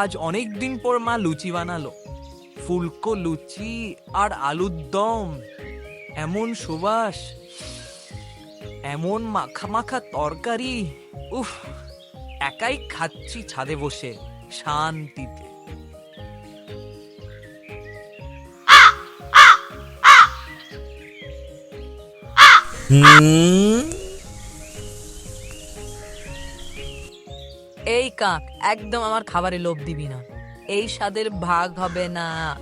আজ অনেক দিন পর মা লুচি বানালো। ফুলকো লুচি আর আলুর দম। এমন সুবাস, এমন মাখা মাখা তরকারি। উফ, একাই খাচ্ছি ছাদে বসে শান্তিতে। এই কাক, একদম আমার খাবারে লোভ দিবি না। এই স্বাদের ভাগ হবে না।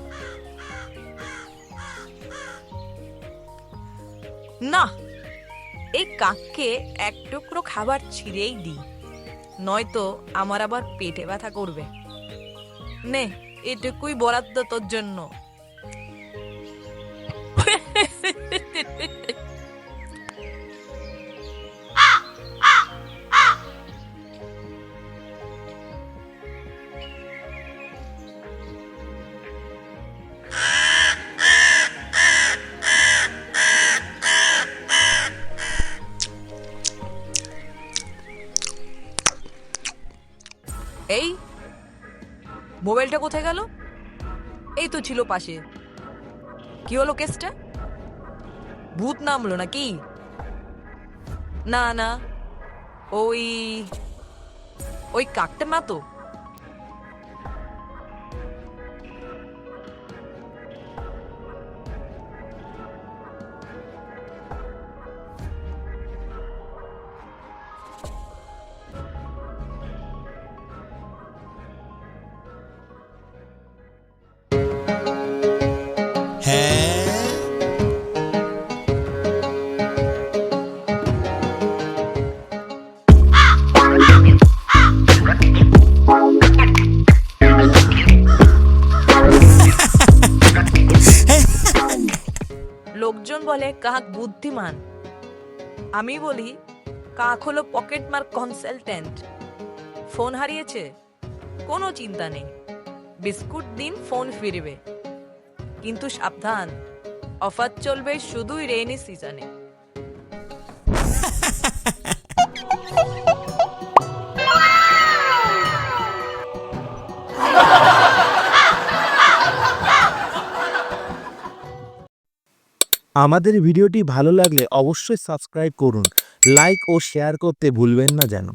না, এই কাককে এক টুকরো খাবার ছিঁড়েই দিই। নয়তো আমার আবার পেটে ব্যথা করবে। নে, এটুকুই বরাদ্দ তোর জন্য। এই, মোবাইলটা কোথায় গেল? এই তো ছিল পাশে। কি হলো কেসটা? ভূত নামলো নাকি? না না, ওই ওই কাকটা না তো? বলে কাক বুদ্ধিমান। আমি বলি কাক হলো পকেট মার কনসালটেন্ট ফোন হারিয়েছে, কোনো চিন্তা নেই। বিস্কুট দিন ফোন ফিরবে। কিন্তু সাবধান, অফার চলবে শুধুই রেইনি সিজনে আমাদের ভিডিওটি ভালো লাগলে অবশ্যই সাবস্ক্রাইব করুন। লাইক ও শেয়ার করতে ভুলবেন না যেন।